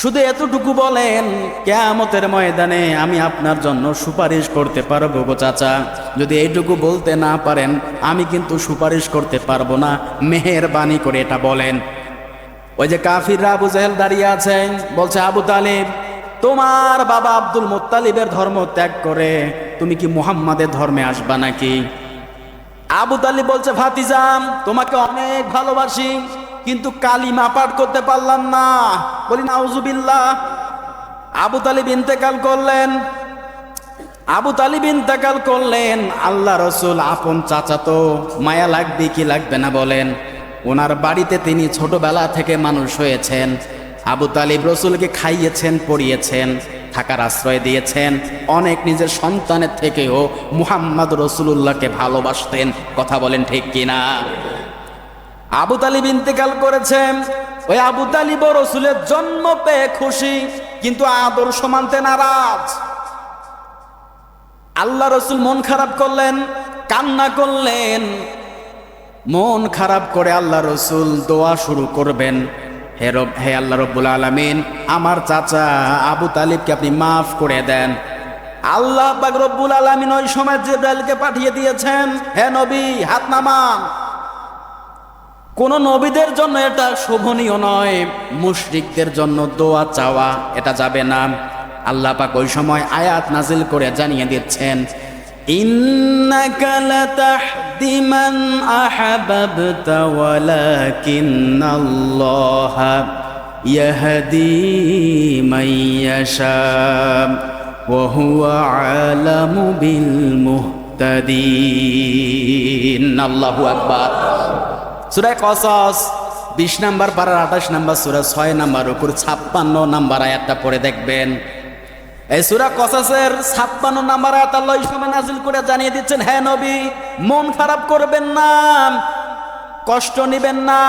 শুধু এতটুকু বলেন, কেয়ামতের ময়দানে আমি আপনার জন্য সুপারিশ করতে পারব গো চাচা। যদি এইটুকু বলতে না পারেন, আমি কিন্তু সুপারিশ করতে পারব না। মেহেরবানি করে এটা বলেন। ওই যে কাফিররা আবু জাহেল দাঁড়িয়ে আছেন, বলছে, আবু তালিব, তোমার বাবা আব্দুল মোত্তালিবের ধর্ম ত্যাগ করে তুমি কি মুহাম্মাদের ধর্মে আসবা নাকি? আবু তালিব বলছে ভাতিজাম তোমাকে অনেক ভালোবাসি। কালিমা পাঠ করতে পারলাম না। বলি, নাউজুবিল্লাহ। আবু তালিব ইন্তেকাল করলেন। আবু তালিব ইন্তেকাল করলেন। আল্লাহ রসুল আপন চাচাতো মায়া লাগবে কি লাগবে না বলেন। ওনার বাড়িতে তিনি ছোটবেলা থেকে মানুষ হয়েছেন। আবু তালিব রসুলকে খাইয়েছেন, পড়িয়েছেন, থাকার আশ্রয় দিয়েছেন। অনেক নিজের সন্তানের থেকেও মুহাম্মদ রসুল্লাহকে ভালোবাসতেন। কথা বলেন ঠিক কিনা? আবু তালিব ইন্তেকাল করেছেন ওই আবু তালিব রসুলের জন্ম পেয়ে খুশি, কিন্তু আদর্শ মানতে নারাজ। আল্লাহ রসুল মন খারাপ করলেন, কান্না করলেন। মন খারাপ করে আল্লাহ রসুল দোয়া শুরু করবেন। হে রব, হে আল্লাহ রব্বুল আলমিন, আমার চাচা আবু তালিবকে আপনি মাফ করে দেন। আল্লাহ রব্বুল আলমিন ওই সময় জিব্রাইলকে পাঠিয়ে দিয়েছেন, হে নবী, হাত নামান। কোন নবীদের জন্য এটা শোভনীয় নয়, মুশরিকদের জন্য দোয়া চাওয়া, এটা যাবে না। আল্লাহ পাক ওই সময় আয়াত নাজিল করে জানিয়ে দিচ্ছেন আল্লাহু আকবার। সুরায় কসস, বিশ নাম্বার পাড়ার আঠাশ নাম্বার সুরা, ছয় নাম্বার উপর ছাপ্পান্ন নাম্বার আয়াতটা পড়ে দেখবেন। এই সুরা কসাসের ছাপ্পান্ন নাম্বার আয়াত আল্লাহ সময় নাজিল করে জানিয়ে দিচ্ছেন হ্যাঁ নবী, মন খারাপ করবেন না, কষ্ট নিবেন না।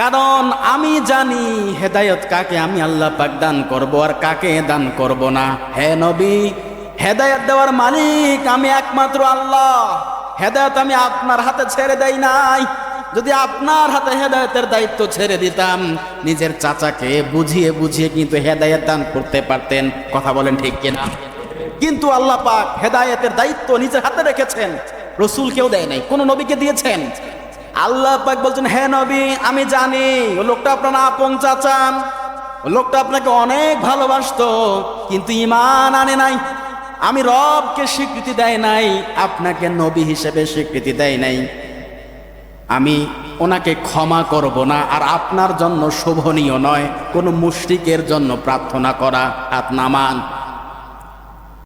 কারণ আমি জানি হেদায়ত কাকে আমি আল্লাহ পাক দান করব আর কাকে দান করব না। হে নবী, হেদায়ত দেওয়ার মালিক আমি একমাত্র আল্লাহ। হেদায়ত আমি আপনার হাতে ছেড়ে দেই নাই। যদি আপনার হাতে হেদায়তের দায়িত্ব ছেড়ে দিতাম, নিজের চাচাকে বুঝিয়ে বুঝিয়ে কিন্তু হেদায়ত দান করতে পারতেন। কথা বলেন ঠিক কিনা? কিন্তু আল্লাহ পাক হেদায়েতের দায়িত্ব নিজের হাতে রেখেছেন। রসুল কেউ দেয় নাই, কোন নবীকে দিয়েছেন। আল্লাহ পাক বলছেন হ্যাঁ নবী, আমি জানি, ও লোকটা আপনার আপন চাচান ও লোকটা আপনাকে অনেক ভালোবাসতো, কিন্তু ইমান আনে নাই। আমি রবকে স্বীকৃতি দেয় নাই, আপনাকে নবী হিসেবে স্বীকৃতি দেয় নাই। আমি ওনাকে ক্ষমা করব না, আর আপনার জন্য শোভনীয় নয়, কোনো মুশরিকের জন্য প্রার্থনা করা হাত